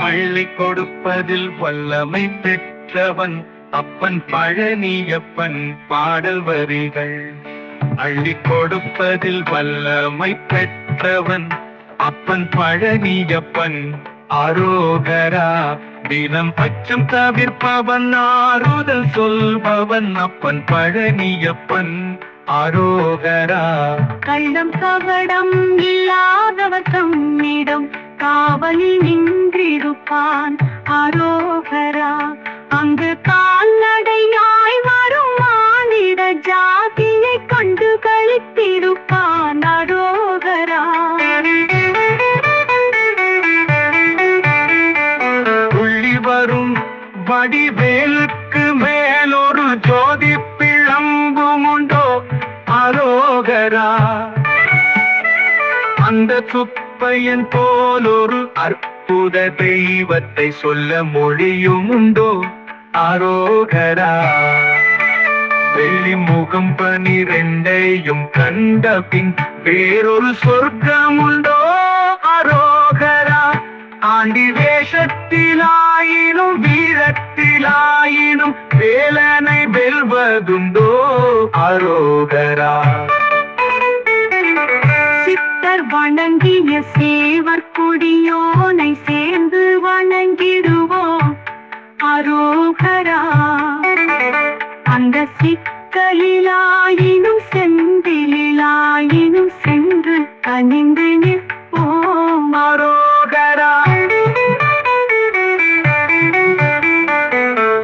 அள்ளி கொடுப்பதில் வல்லமை பெற்றவன் அப்பன் பழனியப்பன் பாடல் வரிகள். அள்ளி கொடுப்பதில் வல்லமை பெற்றவன் அப்பன் பழனியப்பன் அரோகரா. தினம் பச்சம் தவிர்ப்பவன் ஆறுதல் சொல்பவன் அப்பன் பழனியப்பன் அரோகரா. கள்ளம் கவடம் இல்லாதவர் தம்மிடம் காவலில் நின்றிருப்பான் அரோகரா அங்கு கால்நடையாய் வரும் மானிட ஜாதியை கண்டு கழித்திருப்பான். அரோகரா. துள்ளி வரும் வடிவேலுக்கு மேலொரு ஜோதி பிழம்பும் உண்டோ அரோகரா. அந்த சுப்பையன் போலொரு அற்புத தெய்வத்தை சொல்ல மொழியும் உண்டோ ஆரோகரா வெள்ளி முகம் பனிரெண்டையும் கண்ட பின் வேறொரு சொர்க்கம் உண்டோ அரோகரா. ஆண்டி வேஷத்திலாயினும் வீரத்திலாயினும் வேலனை வெல்வதுண்டோ? அரோகரா. சித்தர் வணங்கிய சேவர் அந்த சிக்கலிலாயினும் செந்திலாயினும் சென்று கனிந்து நிற்போம் அரோகரா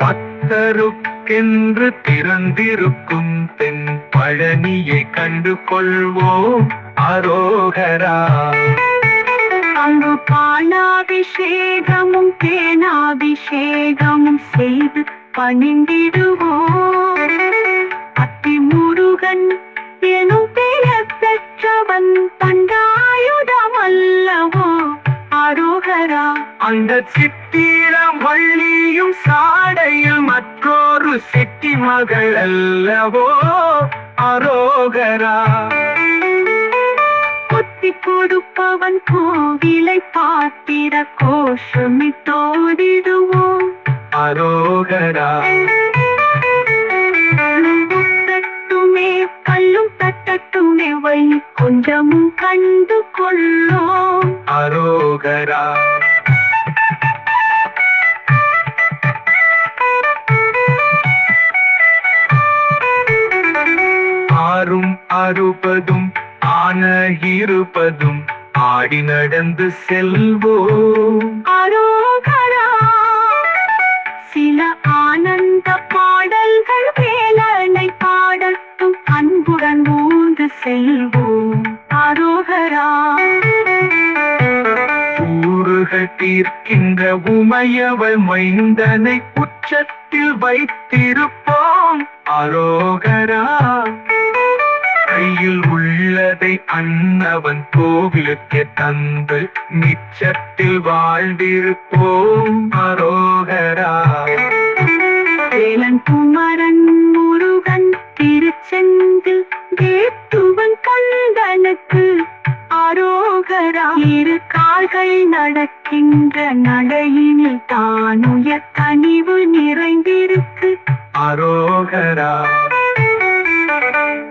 பக்தருக்கென்று திறந்திருக்கும் தென் பழனியை கண்டு கொள்வோம் அரோகரா. அங்கு பாலாபிஷேகமும் தேனாபிஷேகமும் செய்து பணிந்திடுவோம். அத்திமுருகன் எனும் பெயர் பெற்றவன் தண்டாயுதம் அல்லவோ அரோகரா. அந்த சித்திரம் வள்ளியும் சாடையில் மற்றொரு செட்டி மகள் அல்லவோ? அரோகரா. புத்தி கொடுப்பவன் கோவிலை பாத்திர கோஷமிட்டோடிடுவோம் அரோகரா. தட்டட்டுமே வை கொஞ்சமும் கண்டு கொள்ளோம். அரோகரா. ஆறும் அறுபதும் ஆன இருப்பதும் ஆடி நடந்து செல்வோம். அரோகரா ஊர்ந்து அரோகரா. ஊறுகள் தீர்க்கின்ற உமையவள் மைந்தனை உச்சத்தில் வைத்திருப்போம் அரோகரா. கையில் உள்ளதை அன்னவன் கோவிலுக்கு தந்து மிச்சத்தில் வாழ்ந்திருப்போம் அரோ கந்தனுக்கு அரோகரா இரு கால்கள் நடக்கின்ற நடையினில் தானுய கனிவு நிறைந்திருக்கு. அரோகரா.